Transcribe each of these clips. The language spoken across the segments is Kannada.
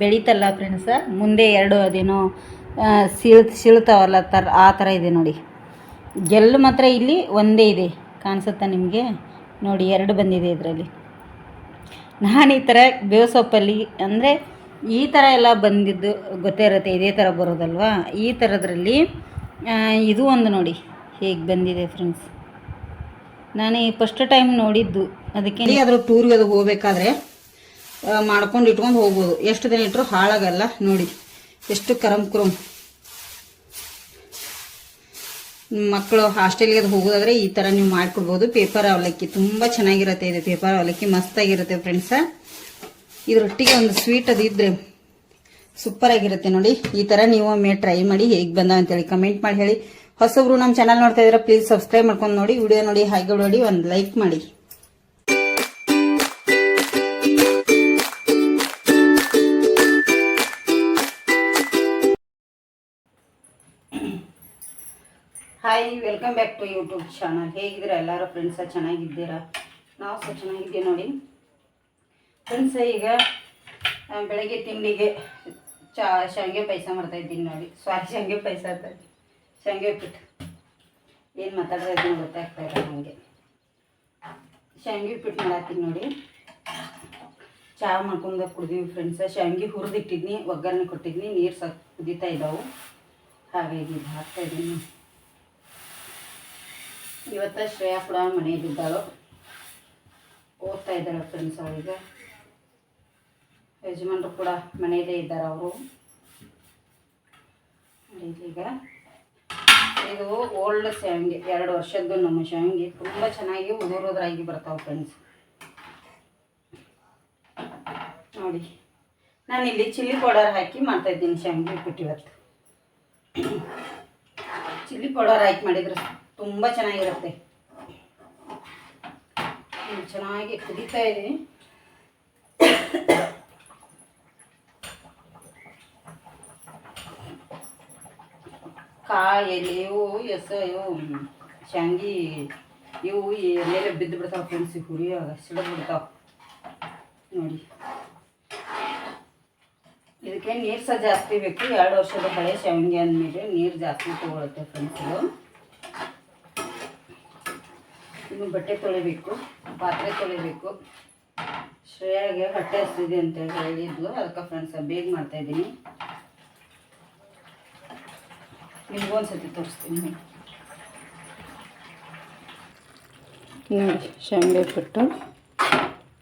ಬೆಳೀತಲ್ಲ ಫ್ರೆಂಡ್ಸ ಮುಂದೆ ಎರಡು ಅದೇನೋ ಸೀಳ್ ಸೀಳ್ತಾವಲ್ಲ ಥರ ಆ ಥರ ಇದೆ ನೋಡಿ. ಗೆಲ್ಲು ಮಾತ್ರ ಇಲ್ಲಿ ಒಂದೇ ಇದೆ ಕಾಣಿಸುತ್ತಾ ನಿಮಗೆ? ನೋಡಿ ಎರಡು ಬಂದಿದೆ ಇದರಲ್ಲಿ. ನಾನು ಈ ಥರ ಬೇವು ಸೊಪ್ಪಲ್ಲಿ ಅಂದರೆ ಈ ಥರ ಎಲ್ಲ ಬಂದಿದ್ದು ಗೊತ್ತೇ ಇರುತ್ತೆ ಇದೇ ಥರ ಬರೋದಲ್ವಾ? ಈ ಥರದ್ರಲ್ಲಿ ಇದು ಒಂದು ನೋಡಿ ಹೇಗೆ ಬಂದಿದೆ ಫ್ರೆಂಡ್ಸ್ ನಾನು ಈ ಫಸ್ಟ್ ಟೈಮ್ ನೋಡಿದ್ದು. ಅದಕ್ಕೆ ಅದ್ರ ಟೂರ್ಗೆ ಅದು ಹೋಗ್ಬೇಕಾದ್ರೆ ಮಾಡ್ಕೊಂಡು ಇಟ್ಕೊಂಡು ಹೋಗ್ಬೋದು. ಎಷ್ಟು ದಿನ ಇಟ್ಟರು ಹಾಳಾಗಲ್ಲ ನೋಡಿ. ಎಷ್ಟು ಕರಮ್ ಕುರಂ. ಮಕ್ಕಳು ಹಾಸ್ಟೆಲ್ಗೆ ಅದು ಹೋಗೋದಾದ್ರೆ ಈ ಥರ ನೀವು ಮಾಡ್ಕೊಡ್ಬೋದು. ಪೇಪರ್ ಅವಲಕ್ಕಿ ತುಂಬ ಚೆನ್ನಾಗಿರುತ್ತೆ ಇದು. ಪೇಪರ್ ಅವಲಕ್ಕಿ ಮಸ್ತಾಗಿರುತ್ತೆ ಫ್ರೆಂಡ್ಸ. ಇದರೊಟ್ಟಿಗೆ ಒಂದು ಸ್ವೀಟ್ ಅದು ಇದ್ರೆ ಸೂಪರ್ ಆಗಿರುತ್ತೆ ನೋಡಿ. ಈ ಥರ ನೀವು ಒಮ್ಮೆ ಟ್ರೈ ಮಾಡಿ ಹೇಗೆ ಬಂದ ಅಂತೇಳಿ ಕಮೆಂಟ್ ಮಾಡಿ ಹೇಳಿ. ಹೊಸಬ್ರು ನಮ್ಮ ಚಾನಲ್ ನೋಡ್ತಾ ಇದ್ರೆ ಪ್ಲೀಸ್ ಸಬ್ಸ್ಕ್ರೈಬ್ ಮಾಡ್ಕೊಂಡು ನೋಡಿ. ವಿಡಿಯೋ ನೋಡಿ, ಹಾಗೆ ನೋಡಿ, ಒಂದು ಲೈಕ್ ಮಾಡಿ. Hi welcome back to YouTube channel ಹೇಗಿದ್ದೀರಾ? ಎಲ್ಲರೂ ಫ್ರೆಂಡ್ಸ ಚೆನ್ನಾಗಿದ್ದೀರಾ? ನಾವು ಸಹ ಚೆನ್ನಾಗಿದ್ದೀವಿ ನೋಡಿ. ಫ್ರೆಂಡ್ಸ ಈಗ ಬೆಳಗ್ಗೆ ತಿಂಡಿಗೆ ಚಾ ಶಾವಿಗೆ ಪಾಯಸ ಮಾಡ್ತಾ ಇದ್ದೀನಿ ನೋಡಿ. ಸ್ವಾರಿ ಶಾವಿಗೆ ಪಾಯಸ ಅಂತ. ಶಾವಿಗೆ ಉಪ್ಪಿಟ್ಟು. ಏನು ಮಾತಾಡಿದ್ರೆ ಗೊತ್ತಾಗ್ತಾ ಇಲ್ಲ ನನಗೆ ಶಾವಿಗೆ ಉಪ್ಪಿಟ್ಟು ಮಾಡತ್ತೀನಿ ನೋಡಿ. ಚಹಾ ಮಾಡ್ಕೊಂಡು ಕುಡ್ದೀವಿ ಫ್ರೆಂಡ್ಸ ಶಾವಿಗೆ ಹುರಿದಿಟ್ಟಿದ್ನಿ, ಒಗ್ಗರಣೆ ಕೊಟ್ಟಿದ್ನಿ, ನೀರು ಸಹ ಕುದೀತಾ ಇದ್ದಾವೆ ಹಾಗಾಗಿ ಇದು ಹಾಕ್ತಾ ಇದ್ದೀನಿ. ಇವತ್ತ ಶ್ರೇಯಾ ಕೂಡ ಮನೆಯಲ್ಲಿದ್ದಾಳು. ಓದ್ತಾ ಇದ್ದಾರೆ ಫ್ರೆಂಡ್ಸ್ ಅವಳಿಗೆ ಯಜಮಾನರು ಕೂಡ ಮನೆಯಲ್ಲೇ ಇದ್ದಾರೆ ಅವರು. ಈಗ. ಇದು ಓಲ್ಡ್ ಶಾವಿಗೆ, ಎರಡು ವರ್ಷದ್ದು ನಮ್ಮ ಶಾವಿಗೆ. ತುಂಬ ಚೆನ್ನಾಗಿ ಉದುರೋದ್ರಾಗಿ ಬರ್ತಾವೆ ಫ್ರೆಂಡ್ಸ್ ನೋಡಿ, ನಾನು ಇಲ್ಲಿ ಚಿಲ್ಲಿ ಪೌಡರ್ ಹಾಕಿ ಮಾಡ್ತಾ ಇದ್ದೀನಿ ಶಾವಿಗೆ ಉಪ್ಪಿಟ್ಟು ಇವತ್ತು ಚಿಲ್ಲಿ ಪೌಡರ್ ಹಾಕಿ ಮಾಡಿದ್ರೆ. ತುಂಬ ಚೆನ್ನಾಗಿರುತ್ತೆ. ಇದು ಚೆನ್ನಾಗಿ ಕುದೀತಾ ಇದೆ. ಕಾಯಿ ಎಲೆ ಇವು ಎಸ ಇವು ಶಾಂಗಿ, ಇವು ಎಲೆಲೆ ಬಿದ್ದು ಬಿಡ್ತಾವೆ ಫ್ರೆಂಡ್ಸ್ ಹುರಿಯಾಗ ಸಿಡಿದು ಬಿಡ್ತಾವೆ. ನೋಡಿ. ಇದಕ್ಕೆ ನೀರು ಸಹ ಜಾಸ್ತಿ ಬೇಕು. ಎರಡು ವರ್ಷದ ಹಳೆ ಶಾವಿಗೆ ಅಂದಮೇಲೆ ನೀರು ಜಾಸ್ತಿ ತಗೊಳುತ್ತೆ ಫ್ರೆಂಡ್ಸ್ ಇದು ಬಟ್ಟೆ ತೊಳಿಬೇಕು, ಪಾತ್ರೆ ತೊಳಿಬೇಕು. ಶ್ರೇಯಾಗೆ ಹೊಟ್ಟೆ ಹಸ್ತಿದೆ ಅಂತ ಹೇಳಿದ್ಲು, ಅದಕ್ಕೆ ಫ್ರೆಂಡ್ಸ್ ಬೇಗ ಮಾಡ್ತಾ ಇದ್ದೀನಿ. ನಿಮ್ಗೊಂದ್ಸತಿ ತೋರಿಸ್ತೀನಿ. ನೋಡಿ ಶಾವಿಗೆ ಬಿಟ್ಟು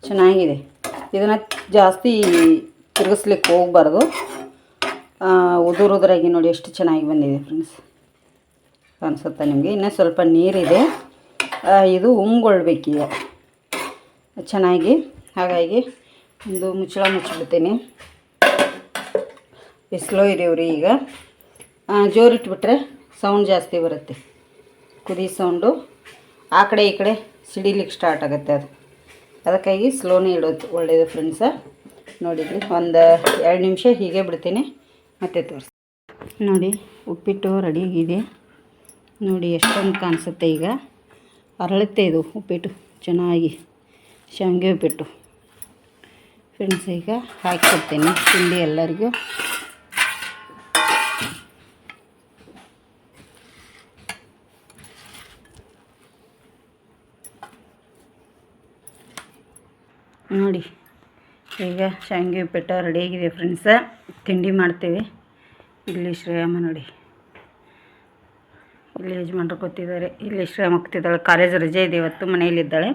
ಚೆನ್ನಾಗಿದೆ. ಇದನ್ನು ಜಾಸ್ತಿ ತಿರುಗಿಸ್ಲಿಕ್ಕೆ ಹೋಗ್ಬಾರ್ದು. ಉದುರುದ್ರಾಗಿ ನೋಡಿ ಎಷ್ಟು ಚೆನ್ನಾಗಿ ಬಂದಿದೆ ಫ್ರೆಂಡ್ಸ್ ಅನಿಸುತ್ತೆ ನಿಮಗೆ? ಇನ್ನೂ ಸ್ವಲ್ಪ ನೀರಿದೆ. ಇದು ಉಮ್ಗೊಳ್ಬೇಕೀಗ ಚೆನ್ನಾಗಿ, ಹಾಗಾಗಿ ಒಂದು ಮುಚ್ಚಳ ಮುಚ್ಚಿಬಿಡ್ತೀನಿ. ಬಿಸಿಲು ಇದೀವ್ರಿ ಈಗ? ಜೋರಿಟ್ಬಿಟ್ರೆ ಸೌಂಡ್ ಜಾಸ್ತಿ ಬರುತ್ತೆ. ಕುದಿ ಸೌಂಡು ಆ ಕಡೆ ಈ ಕಡೆ ಸಿಡಿಲಿಕ್ಕೆ ಸ್ಟಾರ್ಟ್ ಆಗುತ್ತೆ ಅದು. ಅದಕ್ಕಾಗಿ ಸ್ಲೋನೇ ಇಡೋದು ಒಳ್ಳೆಯದು ಫ್ರೆಂಡ್ಸ ನೋಡಿದ್ರಿ, ಒಂದು ಎರಡು ನಿಮಿಷ ಹೀಗೆ ಬಿಡ್ತೀನಿ, ಮತ್ತೆ ತೋರಿಸಿ ನೋಡಿ, ಉಪ್ಪಿಟ್ಟು ರೆಡಿಯಾಗಿದೆ ನೋಡಿ, ಎಷ್ಟೊಂದು ಕಾಣಿಸುತ್ತೆ ಈಗ. ಅರಳುತ್ತೆ ಇದು ಉಪ್ಪಿಟ್ಟು. ಚೆನ್ನಾಗಿ ಶಾವಿಗೆ ಉಪ್ಪಿಟ್ಟು. ಫ್ರೆಂಡ್ಸ್ ಈಗ ಹಾಕಿಕೊಡ್ತೀನಿ ತಿಂಡಿ ಎಲ್ಲರಿಗೂ. ನೋಡಿ, ಈಗ ಶಾವಿಗೆ ಉಪ್ಪಿಟ್ಟು ರೆಡಿಯಾಗಿದೆ ಫ್ರೆಂಡ್ಸ ತಿಂಡಿ ಮಾಡ್ತೀವಿ. ಇಲ್ಲಿ ಶ್ರೇಯಮ್ಮ ನೋಡಿ. ಇಲ್ಲಿ ಯಜಮಾನ್ರು ಕೂತಿದ್ದಾರೆ. ಇಲ್ಲಿ ಶ್ರಮ ಹೋಗ್ತಿದ್ದಾಳೆ ಕಾಲೇಜ್ ರಜೆ ಇದೆ. ಇವತ್ತು ಮನೆಯಲ್ಲಿದ್ದಾಳೆ.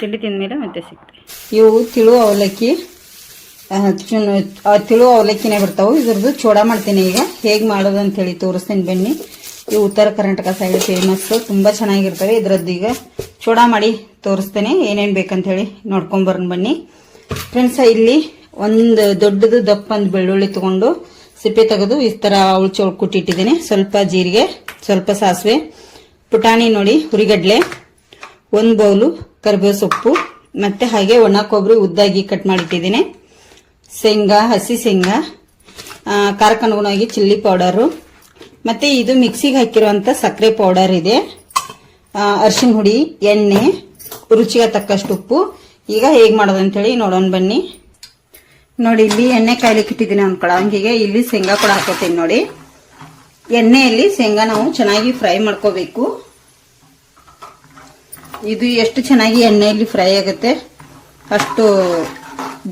ತಿಂಡಿ ತಿಂದಮೇಲೆ ಮತ್ತೆ ಸಿಗ್ತದೆ ಇವು ತಿಳು ಅವಲಕ್ಕಿ. ತಿಳು ಅವಲಕ್ಕಿನೇ ಬರ್ತಾವೆ. ಇದ್ರದ್ದು ಚೂಡ ಮಾಡ್ತೀನಿ ಈಗ. ಹೇಗೆ ಮಾಡೋದು ಅಂತೇಳಿ ತೋರಿಸ್ತೀನಿ ಬನ್ನಿ. ಇವು ಉತ್ತರ ಕರ್ನಾಟಕ ಸೈಡ್ ಫೇಮಸ್ ತುಂಬ ಚೆನ್ನಾಗಿರ್ತವೆ. ಇದ್ರದ್ದು ಈಗ ಚೂಡ ಮಾಡಿ ತೋರಿಸ್ತೇನೆ. ಏನೇನು ಬೇಕಂತೇಳಿ ನೋಡ್ಕೊಂಬರೋಣ ಬನ್ನಿ. ಫ್ರೆಂಡ್ಸ ಇಲ್ಲಿ ಒಂದು ದೊಡ್ಡದು ದಪ್ಪ ಒಂದು ಬೆಳ್ಳುಳ್ಳಿ ತೊಗೊಂಡು ಸಿಪ್ಪೆ ತೆಗೆದು ಈ ಥರ ಉಳ್ಚೊಳ್ ಕುಟ್ಟಿಟ್ಟಿದ್ದೀನಿ ಸ್ವಲ್ಪ ಜೀರಿಗೆ ಸ್ವಲ್ಪ ಸಾಸಿವೆ ಪುಟಾಣಿ ನೋಡಿ ಹುರಿಗಡ್ಲೆ ಒಂದು ಬೌಲು ಕರಿಬೇವು ಸೊಪ್ಪು ಮತ್ತೆ ಹಾಗೆ ಒಣ ಕೊಬ್ಬರಿ ಉದ್ದಾಗಿ ಕಟ್ ಮಾಡಿಟ್ಟಿದ್ದೀನಿ. ಶೇಂಗಾ ಹಸಿ ಶೇಂಗಾ ಆ, ಖಾರಕ್ಕೆ ಚಿಲ್ಲಿ ಪೌಡರು ಮತ್ತೆ ಇದು ಮಿಕ್ಸಿಗೆ ಹಾಕಿರುವಂಥ ಸಕ್ಕರೆ ಪೌಡರ್ ಇದೆ. ಅರಿಶಿನ ಹುಡಿ ಎಣ್ಣೆ ರುಚಿಗೆ ತಕ್ಕಷ್ಟು ಉಪ್ಪು. ಈಗ ಹೇಗೆ ಮಾಡೋದು ಅಂತೇಳಿ ನೋಡೋಣ ಬನ್ನಿ. ನೋಡಿ ಇಲ್ಲಿ ಎಣ್ಣೆ ಕಾಯ್ಲಿಕ್ಕೆ ಇಟ್ಟಿದ್ದೀನಿ ಅಂದ್ಕೊಳ್ಳೋ ಹಂಗಿಗೆ ಇಲ್ಲಿ ಶೇಂಗಾ ಕೂಡ ಹಾಕೋತೀನಿ ನೋಡಿ. ಎಣ್ಣೆಯಲ್ಲಿ ಶೇಂಗಾ ನಾವು ಚೆನ್ನಾಗಿ ಫ್ರೈ ಮಾಡ್ಕೋಬೇಕು. ಇದು ಎಷ್ಟು ಚೆನ್ನಾಗಿ ಎಣ್ಣೆಯಲ್ಲಿ ಫ್ರೈ ಆಗುತ್ತೆ. ಅಷ್ಟು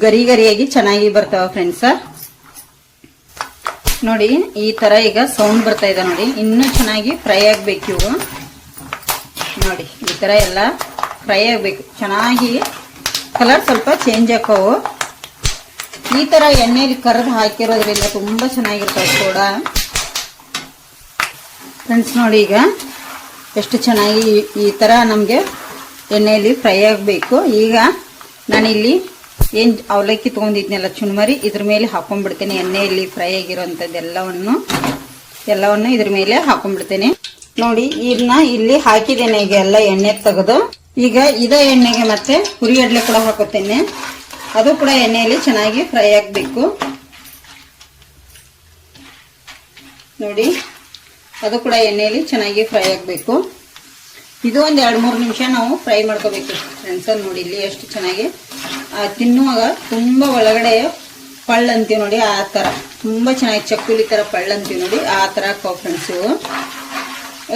ಗರಿ ಗರಿಯಾಗಿ ಚೆನ್ನಾಗಿ ಬರ್ತಾವ ಫ್ರೆಂಡ್ಸ ನೋಡಿ, ಈ ತರ ಈಗ ಸೌಂಡ್ ಬರ್ತಾ ಇದೆ ನೋಡಿ. ಇನ್ನೂ ಚೆನ್ನಾಗಿ ಫ್ರೈ ಆಗ್ಬೇಕು ಇವು ನೋಡಿ, ಈ ತರ ಎಲ್ಲ ಫ್ರೈ ಆಗ್ಬೇಕು. ಚೆನ್ನಾಗಿ ಕಲರ್ ಸ್ವಲ್ಪ ಚೇಂಜ್ ಆಕವು ಈ ತರ ಎಣ್ಣೆಯಲ್ಲಿ ಕರೆದು ಹಾಕಿರೋದ್ರಿಂದ ತುಂಬಾ ಚೆನ್ನಾಗಿರ್ತಾವೆ ಸೋಡಾ. ಫ್ರೆಂಡ್ಸ್ ನೋಡಿ ಈಗ ಎಷ್ಟು ಚೆನ್ನಾಗಿ ಈ- ಥರ ನಮಗೆ ಎಣ್ಣೆಯಲ್ಲಿ ಫ್ರೈ ಆಗಬೇಕು. ಈಗ ನಾನಿಲ್ಲಿ ಏನು ಅವಲಕ್ಕಿ ತೊಗೊಂಡಿದ್ನೆಲ್ಲ ಚುನ್ಮರಿ ಇದ್ರ ಮೇಲೆ ಹಾಕೊಂಡ್ಬಿಡ್ತೇನೆ ಎಣ್ಣೆಯಲ್ಲಿ ಫ್ರೈ ಆಗಿರೋಂಥದ್ದೆಲ್ಲವನ್ನು ಎಲ್ಲವನ್ನು ಇದ್ರ ಮೇಲೆ ಹಾಕೊಂಡ್ಬಿಡ್ತೇನೆ. ನೋಡಿ ಇದನ್ನ ಇಲ್ಲಿ ಹಾಕಿದ್ದೇನೆ ಈಗ ಎಲ್ಲ ಎಣ್ಣೆ ತೆಗೆದು. ಈಗ ಇದೇ ಎಣ್ಣೆಗೆ ಮತ್ತೆ ಹುರಿ ಎಡ್ಲೆ ಕೂಡ ಹಾಕೋತೇನೆ ಅದು ಕೂಡ ಎಣ್ಣೆಯಲ್ಲಿ ಚೆನ್ನಾಗಿ ಫ್ರೈ ಆಗಬೇಕು. ನೋಡಿ ಅದು ಕೂಡ ಎಣ್ಣೆಯಲ್ಲಿ ಚೆನ್ನಾಗಿ ಫ್ರೈ ಆಗಬೇಕು. ಇದು ಒಂದು ಎರಡು ಮೂರು ನಿಮಿಷ ನಾವು ಫ್ರೈ ಮಾಡ್ಕೋಬೇಕು ಫ್ರೆಂಡ್ಸ್ ನೋಡಿ ಇಲ್ಲಿ ಎಷ್ಟು ಚೆನ್ನಾಗಿ. ತಿನ್ನುವಾಗ ತುಂಬ ಒಳಗಡೆ ಪಳ್ಳ ಅಂತೀವಿ ನೋಡಿ, ಆ ಥರ ತುಂಬ ಚೆನ್ನಾಗಿ ಚಕ್ಕುಲಿ ಥರ ಪಳ್ಳ ಅಂತೀವಿ ನೋಡಿ, ಆ ಥರ ಹಾಕೋ ಫ್ರೆಂಡ್ಸು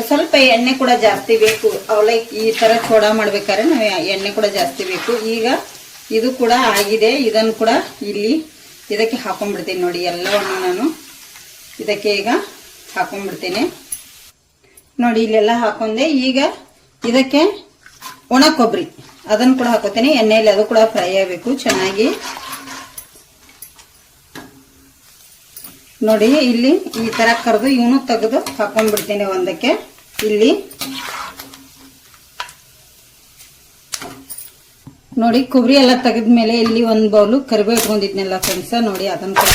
ಸ್ವಲ್ಪ ಎಣ್ಣೆ ಕೂಡ ಜಾಸ್ತಿ ಬೇಕು. ಅವಲಕ್ಕಿ ಈ ಥರ ಚೋಡ ಮಾಡ್ಬೇಕಾದ್ರೆ ನಾವು ಎಣ್ಣೆ ಕೂಡ ಜಾಸ್ತಿ ಬೇಕು. ಈಗ ಇದು ಕೂಡ ಆಗಿದೆ. ಇದನ್ನು ಕೂಡ ಇಲ್ಲಿ ಇದಕ್ಕೆ ಹಾಕೊಂಡ್ಬಿಡ್ತೀನಿ ನೋಡಿ ಎಲ್ಲವನ್ನು ನಾನು. ಇದಕ್ಕೆ ಈಗ ಹಾಕೊಂಡ್ಬಿಡ್ತೇನೆ. ನೋಡಿ, ಇಲ್ಲೆಲ್ಲ ಹಾಕೊಂಡೆ. ಈಗ ಇದಕ್ಕೆ ಒಣ ಕೊಬ್ಬರಿ. ಅದನ್ನು ಕೂಡ ಹಾಕೋತೀನಿ. ಎಣ್ಣೆಯಲ್ಲಿ ಅದು ಕೂಡ ಫ್ರೈ ಆಗಬೇಕು ಚೆನ್ನಾಗಿ. ನೋಡಿ, ಇಲ್ಲಿ ಈ ತರ ಕರೆದು ಇವನು ತೆಗೆದು ಹಾಕೊಂಡ್ಬಿಡ್ತೀನಿ ಒಂದಕ್ಕೆ. ಇಲ್ಲಿ. ನೋಡಿ, ಕೊಬ್ಬರಿ ಎಲ್ಲ ತೆಗೆದ್ಮೇಲೆ ಇಲ್ಲಿ ಒಂದು ಬೌಲು ಕರಿಬೇವು ಇಟ್ಕೊಂಡಿದ್ನೆಲ್ಲ ಫ್ರೆಂಡ್ಸ ನೋಡಿ, ಅದನ್ನು ಕೂಡ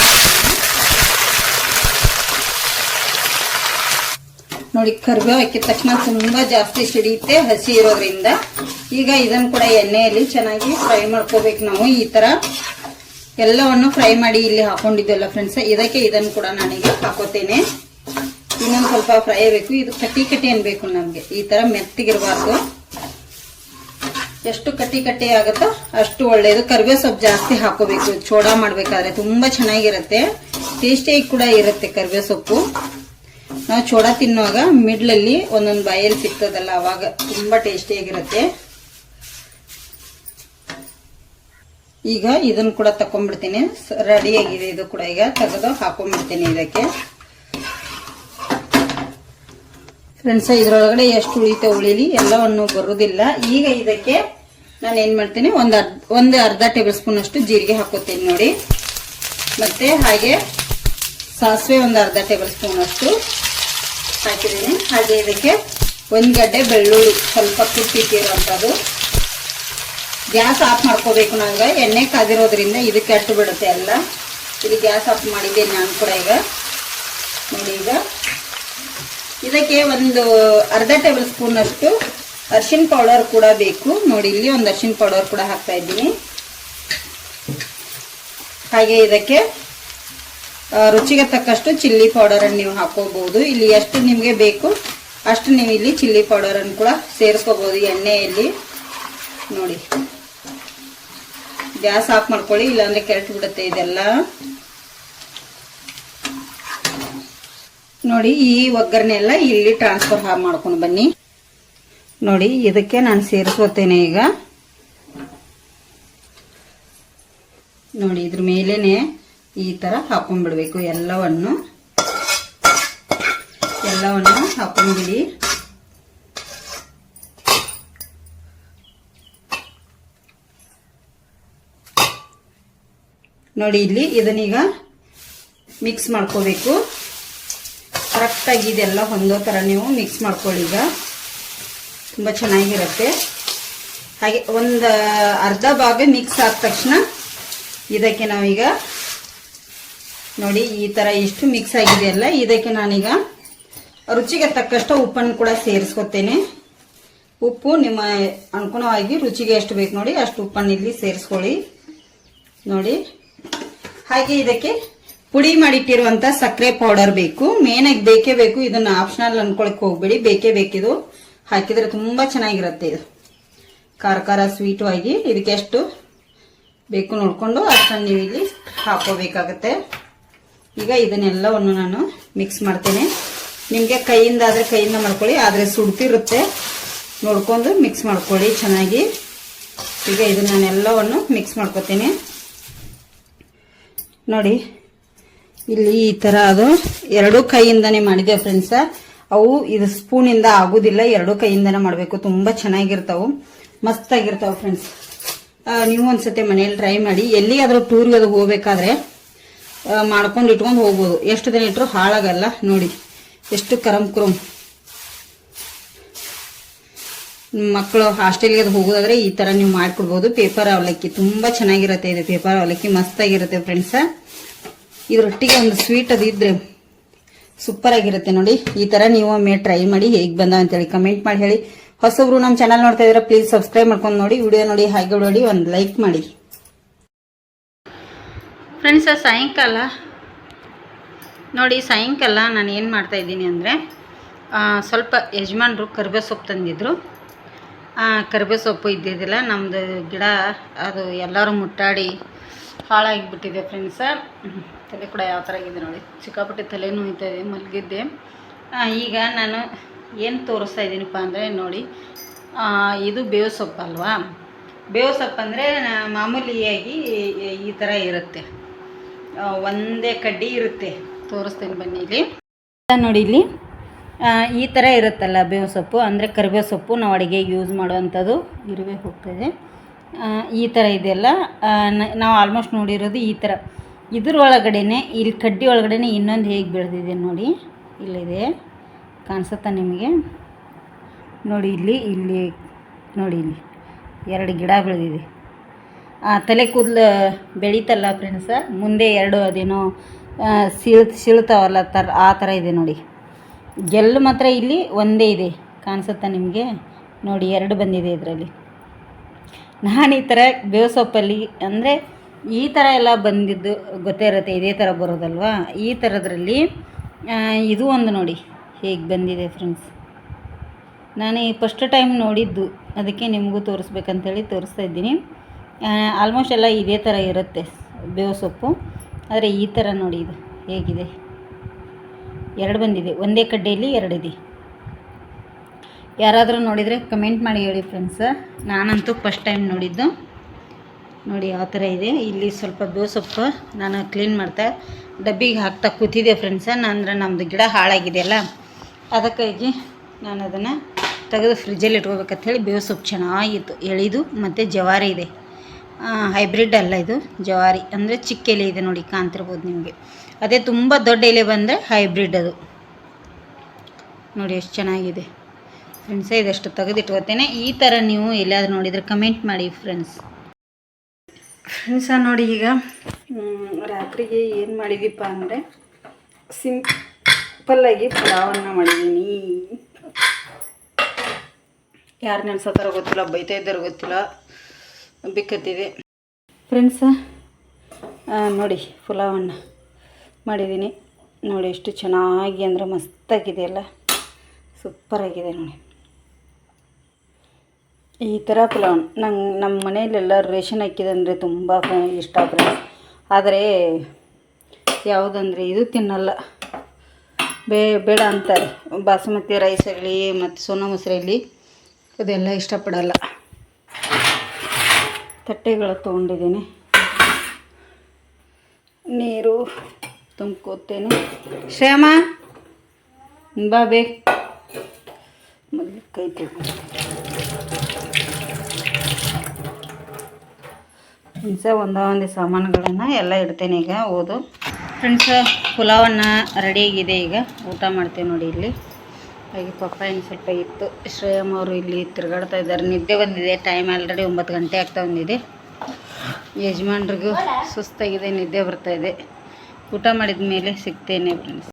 ನೋಡಿ, ಕರಿಬೇವು ಹಾಕಿದ ತಕ್ಷಣ ತುಂಬಾ ಜಾಸ್ತಿ ಸಿಡಿಯುತ್ತೆ, ಹಸಿ ಇರೋದ್ರಿಂದ. ಈಗ ಇದನ್ನು ಕೂಡ ಎಣ್ಣೆಯಲ್ಲಿ ಚೆನ್ನಾಗಿ ಫ್ರೈ ಮಾಡ್ಕೋಬೇಕು ನಾವು ಈ ತರ. ಎಲ್ಲವನ್ನು ಫ್ರೈ ಮಾಡಿ ಇಲ್ಲಿ ಹಾಕೊಂಡಿದ್ದೆಲ್ಲ ಫ್ರೆಂಡ್ಸ್ ಇದಕ್ಕೆ ಇದನ್ನು ಕೂಡ ನಾನೀಗ ಹಾಕೋತೇನೆ. ಇನ್ನೊಂದು ಸ್ವಲ್ಪ ಫ್ರೈ ಬೇಕು. ಇದು ಕಟ್ಟಿ ಕಟ್ಟಿ ಅನ್ಬೇಕು ನಮ್ಗೆ. ಈ ತರ ಮೆತ್ತಗಿರಬಾರ್ದು. ಎಷ್ಟು ಕಟ್ಟಿ ಕಟ್ಟಿ ಆಗುತ್ತೋ ಅಷ್ಟು ಒಳ್ಳೇದು. ಕರಿಬೇವು ಸೊಪ್ಪು ಜಾಸ್ತಿ ಹಾಕೋಬೇಕು. ಚೋಡಾ ಮಾಡ್ಬೇಕಾದ್ರೆ ತುಂಬಾ ಚೆನ್ನಾಗಿರುತ್ತೆ. ಟೇಸ್ಟಿಯಾಗಿ ಕೂಡ ಇರುತ್ತೆ ಕರಿಬೇವು ಸೊಪ್ಪು. ನಾವು ಚೋಡ ತಿನ್ನುವಾಗ ಮಿಡ್ಲಲ್ಲಿ ಒಂದೊಂದು ಬಾಯಲ್ಲಿ ಸಿಗ್ತದಲ್ಲ, ಅವಾಗ ತುಂಬಾ ಟೇಸ್ಟಿಯಾಗಿರುತ್ತೆ ಈಗ ಇದನ್ನು ಕೂಡ ತಕೊಂಡ್ಬಿಡ್ತೀನಿ. ರೆಡಿ ಆಗಿದೆ ಇದು ಕೂಡ ಈಗ. ತೆಗೆದು ಹಾಕೊಂಡ್ಬಿಡ್ತೀನಿ ಇದಕ್ಕೆ. ಫ್ರೆಂಡ್ಸ್ ಇದರೊಳಗಡೆ ಎಷ್ಟು ಉಳಿತ ಉಳಿಲಿ, ಎಲ್ಲವನ್ನು ಬರುವುದಿಲ್ಲ ಈಗ ಇದಕ್ಕೆ ನಾನು ಏನು ಮಾಡ್ತೀನಿ, ಒಂದು ಅರ್ಧ ಒಂದು ಅರ್ಧ ಟೇಬಲ್ ಸ್ಪೂನ್ ಅಷ್ಟು ಜೀರಿಗೆ ಹಾಕೋತೀನಿ ನೋಡಿ. ಮತ್ತೆ ಹಾಗೆ ಸಾಸಿವೆ ಒಂದು ಅರ್ಧ ಟೇಬಲ್ ಸ್ಪೂನ್ ಅಷ್ಟು ಹಾಕಿದ್ದೀನಿ. ಹಾಗೆ ಇದಕ್ಕೆ ಒಂದು ಗಡ್ಡೆ ಬೆಳ್ಳುಳ್ಳಿ, ಸ್ವಲ್ಪ ಕುಟ್ಟಿಟ್ಟಿರುವಂಥದ್ದು ಗ್ಯಾಸ್ ಆಫ್ ಮಾಡ್ಕೋಬೇಕು ನನಗೆ ಎಣ್ಣೆ ಕಾದಿರೋದ್ರಿಂದ ಇದು ಕೆಟ್ಟು ಬಿಡುತ್ತೆ ಎಲ್ಲ ಇಲ್ಲಿ ಗ್ಯಾಸ್ ಆಫ್ ಮಾಡಿದ್ದೀನಿ ನಾನು ಕೂಡ ಈಗ. ನೋಡಿ ಈಗ. ಇದಕ್ಕೆ ಒಂದು ಅರ್ಧ ಟೇಬಲ್ ಸ್ಪೂನ್ ಅಷ್ಟು ಅರ್ಶಿನ ಪೌಡರ್ ಕೂಡ ಬೇಕು. ನೋಡಿ, ಇಲ್ಲಿ ಒಂದು ಅರ್ಶಿನ ಪೌಡರ್ ಕೂಡ ಹಾಕ್ತಾ ಇದ್ದೀನಿ. ಹಾಗೆ ಇದಕ್ಕೆ ರುಚಿಗೆ ತಕ್ಕಷ್ಟು ಚಿಲ್ಲಿ ಪೌಡರನ್ನು ನೀವು ಹಾಕೋಬಹುದು. ಇಲ್ಲಿ ಎಷ್ಟು ನಿಮಗೆ ಬೇಕು, ಅಷ್ಟು ನೀವು ಇಲ್ಲಿ ಚಿಲ್ಲಿ ಪೌಡರನ್ನು ಕೂಡ ಸೇರಿಸ್ಕೋಬಹುದು ಎಣ್ಣೆಯಲ್ಲಿ. ನೋಡಿ. ಗ್ಯಾಸ್ ಆಫ್ ಮಾಡ್ಕೊಳ್ಳಿ, ಇಲ್ಲಾಂದರೆ ಕೆಟ್ಟು ಬಿಡುತ್ತೆ ಇದೆಲ್ಲ. ನೋಡಿ, ಈ ಒಗ್ಗರಣೆ ಎಲ್ಲ ಇಲ್ಲಿ ಟ್ರಾನ್ಸ್ಫರ್ ಮಾಡ್ಕೊಂಡು ಬನ್ನಿ. ನೋಡಿ, ಇದಕ್ಕೆ ನಾನು ಸೇರಿಸ್ಕೋತೇನೆ ಈಗ. ನೋಡಿ, ಇದ್ರ ಮೇಲೇನೆ ಈ ತರ ಹಾಕೊಂಡ್ಬಿಡ್ಬೇಕು. ಎಲ್ಲವನ್ನು ಎಲ್ಲವನ್ನು ಹಾಕೊಂಡ್ಬಿಡಿ ನೋಡಿ ಇಲ್ಲಿ ಇದನ್ನೀಗ ಮಿಕ್ಸ್ ಮಾಡ್ಕೋಬೇಕು. ಕರೆಕ್ಟಾಗಿ ಇದೆಲ್ಲ ಹೊಂದೋ ಥರ ನೀವು ಮಿಕ್ಸ್ ಮಾಡ್ಕೊಳ್ಳಿ ಈಗ. ತುಂಬ ಚೆನ್ನಾಗಿರುತ್ತೆ. ಹಾಗೆ ಒಂದು ಅರ್ಧ ಭಾಗ ಮಿಕ್ಸ್ ಆದ ತಕ್ಷಣ ಇದಕ್ಕೆ ನಾವೀಗ ನೋಡಿ, ಈ ಥರ ಇಷ್ಟು ಮಿಕ್ಸ್ ಆಗಿದೆಯಲ್ಲ ಇದಕ್ಕೆ ನಾನೀಗ ರುಚಿಗೆ ತಕ್ಕಷ್ಟು ಉಪ್ಪನ್ನು ಕೂಡ ಸೇರಿಸ್ಕೊತೇನೆ. ಉಪ್ಪು ನಿಮ್ಮ ಅನುಗುಣವಾಗಿ ರುಚಿಗೆ ಎಷ್ಟು ಬೇಕು ನೋಡಿ, ಅಷ್ಟು ಉಪ್ಪನ್ನು ಇಲ್ಲಿ ಸೇರಿಸ್ಕೊಳ್ಳಿ. ನೋಡಿ, ಹಾಗೆ ಇದಕ್ಕೆ ಪುಡಿ ಮಾಡಿಟ್ಟಿರುವಂತ ಸಕ್ಕರೆ ಪೌಡರ್ ಬೇಕು. ಮೇನ್ ಆಗಿ ಬೇಕೇ ಬೇಕು. ಇದನ್ನ ಆಪ್ಷನಲ್ ಅನ್ಕೊಳಕ್ ಹೋಗ್ಬೇಡಿ. ಬೇಕೇ ಬೇಕಿದು. ಹಾಕಿದ್ರೆ ತುಂಬಾ ಚೆನ್ನಾಗಿರುತ್ತೆ ಇದು. ಖಾರ ಖಾರ ಸ್ವೀಟು ಆಗಿ ಇದಕ್ಕೆ ಎಷ್ಟು ಬೇಕು ನೋಡಿಕೊಂಡು ಅಷ್ಟನ್ನು ನೀವು ಇಲ್ಲಿ ಹಾಕೋಬೇಕಾಗತ್ತೆ. ಈಗ ಇದನ್ನೆಲ್ಲವನ್ನು ನಾನು ಮಿಕ್ಸ್ ಮಾಡ್ತೇನೆ. ನಿಮಗೆ ಕೈಯಿಂದ ಆದರೆ ಕೈಯಿಂದ ಮಾಡ್ಕೊಳ್ಳಿ, ಆದರೆ ಸುಡ್ತಿರುತ್ತೆ. ನೋಡ್ಕೊಂಡು ಮಿಕ್ಸ್ ಮಾಡ್ಕೊಳ್ಳಿ ಚೆನ್ನಾಗಿ. ಈಗ ಇದನ್ನ ನಾನೆಲ್ಲವನ್ನು ಮಿಕ್ಸ್ ಮಾಡ್ಕೊತೀನಿ. ನೋಡಿ, ಇಲ್ಲಿ ಈ ಥರ ಅದು ಎರಡೂ ಕೈಯಿಂದನೇ ಮಾಡಿದೆ ಫ್ರೆಂಡ್ಸ ಅವು ಇದು ಸ್ಪೂನಿಂದ ಆಗೋದಿಲ್ಲ, ಎರಡೂ ಕೈಯಿಂದನೇ ಮಾಡಬೇಕು. ತುಂಬ ಚೆನ್ನಾಗಿರ್ತಾವೆ. ಮಸ್ತಾಗಿರ್ತಾವೆ ಫ್ರೆಂಡ್ಸ್ ನೀವು ಒಂದ್ಸತಿ ಮನೇಲಿ ಟ್ರೈ ಮಾಡಿ. ಎಲ್ಲಿಗಾದ್ರೂ ಟೂರ್ಗೆ ಅದು ಹೋಗ್ಬೇಕಾದ್ರೆ ಮಾಡ್ಕೊಂಡು ಇಟ್ಕೊಂಡು ಹೋಗ್ಬೋದು. ಎಷ್ಟು ದಿನ ಇಟ್ಟರು ಹಾಳಾಗಲ್ಲ ನೋಡಿ. ಎಷ್ಟು ಕರಮ್ ಕ್ರಮ್ ಮಕ್ಕಳು ಹಾಸ್ಟೆಲ್ಗೆ ಅದು ಹೋಗೋದಾದ್ರೆ ಈ ತರ ನೀವು ಮಾಡ್ಕೊಡ್ಬೋದು. ಪೇಪರ್ ಅವಲಕ್ಕಿ ತುಂಬಾ ಚೆನ್ನಾಗಿರುತ್ತೆ ಇದು. ಪೇಪರ್ ಅವಲಕ್ಕಿ ಮಸ್ತಾಗಿರುತ್ತೆ ಫ್ರೆಂಡ್ಸ. ಇದ್ರೊಟ್ಟಿಗೆ ಒಂದು ಸ್ವೀಟ್ ಅದು ಇದ್ರೆ ಸೂಪರ್ ಆಗಿರುತ್ತೆ ನೋಡಿ. ಈ ತರ ನೀವು ಒಮ್ಮೆ ಟ್ರೈ ಮಾಡಿ ಹೇಗೆ ಬಂದ ಅಂತೇಳಿ ಕಮೆಂಟ್ ಮಾಡಿ ಹೇಳಿ. ಹೊಸಬ್ರು ನಮ್ಮ ಚಾನಲ್ ನೋಡ್ತಾ ಇದ್ರೆ ಪ್ಲೀಸ್ ಸಬ್ಸ್ಕ್ರೈಬ್ ಮಾಡ್ಕೊಂಡು ನೋಡಿ. ವಿಡಿಯೋ ನೋಡಿ, ಹಾಗೆ ನೋಡಿ, ಒಂದು ಲೈಕ್ ಮಾಡಿ. ಫ್ರೆಂಡ್ಸ್ ಸಾಯಂಕಾಲ, ನೋಡಿ ಸಾಯಂಕಾಲ ನಾನು ಏನು ಮಾಡ್ತಾಯಿದ್ದೀನಿ ಅಂದರೆ ಸ್ವಲ್ಪ ಯಜಮಾನ್ರು ಕರ್ಬೇ ಸೊಪ್ಪು ತಂದಿದ್ದರು ಕರ್ಬೇ ಸೊಪ್ಪು ಇದ್ದಿದ್ದಿಲ್ಲ ನಮ್ಮದು ಗಿಡ ಅದು ಎಲ್ಲರೂ ಮುಟ್ಟಾಡಿ ಹಾಳಾಗಿಬಿಟ್ಟಿದೆ ಫ್ರೆಂಡ್ಸ ತಲೆ ಕೂಡ ಯಾವ ಥರ ಆಗಿದೆ ನೋಡಿ. ಚಿಕ್ಕಾಪಟ್ಟೆ ತಲೆ ನೋಯ್ತಾಯಿದೆ ಮಲಗಿದ್ದೆ. ಈಗ ನಾನು ಏನು ತೋರಿಸ್ತಾ ಇದ್ದೀನಪ್ಪ ಅಂದರೆ ನೋಡಿ ಇದು ಬೇವು ಸೊಪ್ಪು ಅಲ್ವಾ ಬೇವು ಸೊಪ್ಪು ಅಂದರೆ ಮಾಮೂಲಿಯಾಗಿ ಈ ಥರ ಇರುತ್ತೆ. ಒಂದೇ ಕಡ್ಡಿ ಇರುತ್ತೆ. ತೋರಿಸ್ತೇನೆ ಬನ್ನಿ ಇಲ್ಲಿ. ನೋಡಿ ಇಲ್ಲಿ ಈ ಥರ ಇರುತ್ತಲ್ಲ ಬೇವು ಸೊಪ್ಪು, ಅಂದರೆ ಕರಿಬೇವು ಸೊಪ್ಪು ನಾವು ಅಡುಗೆಗೆ ಯೂಸ್ ಮಾಡುವಂಥದ್ದು ಇರುವೆ ಹೋಗ್ತದೆ. ಈ ಥರ ಇದೆಲ್ಲ ನಾವು ಆಲ್ಮೋಸ್ಟ್ ನೋಡಿರೋದು ಈ ಥರ ಇದ್ರ ಒಳಗಡೆನೆ ಇಲ್ಲಿ ಕಡ್ಡಿ ಒಳಗಡೆ ಇನ್ನೊಂದು ಹೇಗೆ ಬೆಳೆದಿದೆ ನೋಡಿ. ಇಲ್ಲಿದೆ. ಕಾಣಿಸುತ್ತಾ ನಿಮಗೆ? ನೋಡಿ ಇಲ್ಲಿ ಇಲ್ಲಿ, ನೋಡಿ ಇಲ್ಲಿ. ಎರಡು ಗಿಡ ಬೆಳೆದಿದೆ. ತಲೆ ಕೂದಲು ಬೆಳೀತಲ್ಲ ಫ್ರೆಂಡ್ಸ ಮುಂದೆ ಎರಡು ಅದೇನೋ ಸೀಳ್, ಸೀಳ್ತಾವಲ್ಲ ಥರ ಆ ಥರ ಇದೆ ನೋಡಿ. ಗೆಲ್ಲು ಮಾತ್ರ ಇಲ್ಲಿ ಒಂದೇ ಇದೆ ಕಾಣಿಸುತ್ತಾ ನಿಮಗೆ? ನೋಡಿ, ಎರಡು ಬಂದಿದೆ ಇದರಲ್ಲಿ. ನಾನು ಈ ಥರ ಬೇವಸೊಪ್ಪಲ್ಲಿ, ಅಂದರೆ ಈ ಥರ ಎಲ್ಲ ಬಂದಿದ್ದು ಗೊತ್ತೇ ಇರುತ್ತೆ, ಇದೇ ಥರ ಬರೋದಲ್ವಾ? ಈ ಥರದ್ರಲ್ಲಿ ಇದು ಒಂದು ನೋಡಿ ಹೇಗೆ ಬಂದಿದೆ ಫ್ರೆಂಡ್ಸ್ ನಾನು ಫಸ್ಟ್ ಟೈಮ್ ನೋಡಿದ್ದು, ಅದಕ್ಕೆ ನಿಮಗೂ ತೋರಿಸ್ಬೇಕಂತೇಳಿ ತೋರಿಸ್ತಾ ಇದ್ದೀನಿ. ಆಲ್ಮೋಸ್ಟ್ ಎಲ್ಲ ಇದೇ ಥರ ಇರುತ್ತೆ ಬೇವು ಸೊಪ್ಪು. ಆದರೆ ಈ ಥರ ನೋಡಿ ಇದು ಹೇಗಿದೆ. ಎರಡು ಬಂದಿದೆ. ಒಂದೇ ಕಡ್ಡೆಯಲ್ಲಿ ಎರಡಿದೆ ಯಾರಾದರೂ ನೋಡಿದರೆ ಕಮೆಂಟ್ ಮಾಡಿ ಹೇಳಿ ಫ್ರೆಂಡ್ಸ ನಾನಂತೂ ಫಸ್ಟ್ ಟೈಮ್ ನೋಡಿದ್ದು. ನೋಡಿ ಯಾವ ಥರ ಇದೆ. ಇಲ್ಲಿ ಸ್ವಲ್ಪ ಬೇವು ಸೊಪ್ಪು ನಾನು ಕ್ಲೀನ್ ಮಾಡ್ತಾ ಡಬ್ಬಿಗೆ ಹಾಕ್ತಾ ಕೂತಿದ್ದೆ ಫ್ರೆಂಡ್ಸ ನಂದ್ರೆ ನಮ್ಮದು ಗಿಡ ಹಾಳಾಗಿದೆ ಅಲ್ಲ. ಅದಕ್ಕಾಗಿ ನಾನು ಅದನ್ನು ತೆಗೆದು ಫ್ರಿಜ್ಜಲ್ಲಿ ಇಟ್ಕೋಬೇಕಂತ ಹೇಳಿ ಬೇವು ಸೊಪ್ಪು ಚೆನ್ನಾಗಿತ್ತು ಎಳಿದು ಮತ್ತು ಜವಾರಿ ಇದೆ. ಹೈಬ್ರಿಡ್ ಅಲ್ಲ ಇದು, ಜವಾರಿ. ಅಂದರೆ ಚಿಕ್ಕ ಎಲೆ ಇದೆ ನೋಡಿ, ಕಾಣ್ತಿರ್ಬೋದು ನಿಮಗೆ. ಅದೇ ತುಂಬ ದೊಡ್ಡ ಎಲೆ ಬಂದರೆ ಹೈಬ್ರಿಡ್ ಅದು. ನೋಡಿ ಎಷ್ಟು ಚೆನ್ನಾಗಿದೆ. ಫ್ರೆಂಡ್ಸೇ ಇದಷ್ಟು ತೆಗೆದಿಟ್ಕೋತೇನೆ. ಈ ಥರ ನೀವು ಎಲ್ಲಾದ್ರೂ ನೋಡಿದರೆ ಕಮೆಂಟ್ ಮಾಡಿ ಫ್ರೆಂಡ್ಸ್ ಫ್ರೆಂಡ್ಸ ನೋಡಿ ಈಗ ರಾತ್ರಿಗೆ ಏನು ಮಾಡಿದೀಪ ಅಂದರೆ ಸಿಂಪಲ್ಲಾಗಿ ಪಲಾವನ್ನು ಮಾಡಿದ್ದೀನಿ ಯಾರು ನೆನ್ಸತ್ತಾರ ಗೊತ್ತಿಲ್ಲ, ಬೈತಾ ಇದ್ದಾರೋ ಗೊತ್ತಿಲ್ಲ. ಬಿಕ್ಕತ್ತಿದೆ ಫ್ರೆಂಡ್ಸ ನೋಡಿ ಪುಲಾವನ್ನು ಮಾಡಿದ್ದೀನಿ. ನೋಡಿ ಎಷ್ಟು ಚೆನ್ನಾಗಿ ಅಂದರೆ ಮಸ್ತಾಗಿದೆ ಅಲ್ಲ ಸೂಪರಾಗಿದೆ ನೋಡಿ. ಈ ಥರ ಪಲಾವ್ ನಂಗೆ ನಮ್ಮ ಮನೆಯಲ್ಲೆಲ್ಲ ರೇಷನ್ ಹಾಕಿದೆ ಅಂದರೆ ತುಂಬ ಇಷ್ಟ ಫ್ರೆಂಡ್ಸ್ ಆದರೆ ಯಾವುದಂದರೆ ಇದು ತಿನ್ನಲ್ಲ. ಬೇ ಬೇಡ ಅಂತಾರೆ. ಬಾಸುಮತಿ ರೈಸ್ ಆಗಲಿ ಮತ್ತು ಸೋನಾ ಮೊಸರಲ್ಲಿ ಅದೆಲ್ಲ ಇಷ್ಟಪಡಲ್ಲ. ತಟ್ಟೆಗಳು ತೊಗೊಂಡಿದ್ದೀನಿ. ನೀರು ತುಂಬ್ಕೋತೇನೆ. ಶ್ಯಾಮ, ಬಾ ಬೇ. ಮೊದಲು ಕೈ ತೊಗೊಂಡು ಫ್ರೆಂಡ್ಸ ಒಂದೊಂದು ಸಾಮಾನುಗಳನ್ನು ಎಲ್ಲ ಇಡ್ತೇನೆ ಈಗ, ಓದು. ಫ್ರೆಂಡ್ಸ ಪುಲಾವನ್ನು ರೆಡಿಯಾಗಿದೆ ಈಗ. ಊಟ ಮಾಡ್ತೇವೆ ನೋಡಿ ಇಲ್ಲಿ. ಹಾಗೆ ಪಪ್ಪ ಏನು ಸ್ವಲ್ಪ ಇತ್ತು. ಶ್ರೇಯಮ್ ಅವರು ಇಲ್ಲಿ ತಿರುಗಾಡ್ತಾ ಇದ್ದಾರೆ. ನಿದ್ದೆ ಬಂದಿದೆ. ಟೈಮ್ ಆಲ್ರೆಡಿ ಒಂಬತ್ತು ಗಂಟೆ ಆಗ್ತಾ ಬಂದಿದೆ. ಯಜಮಾನ್ರಿಗೂ ಸುಸ್ತಾಗಿದೆ. ನಿದ್ದೆ ಬರ್ತಾ ಇದೆ. ಊಟ ಮಾಡಿದ ಮೇಲೆ ಸಿಗ್ತೇನೆ ಫ್ರೆಂಡ್ಸ್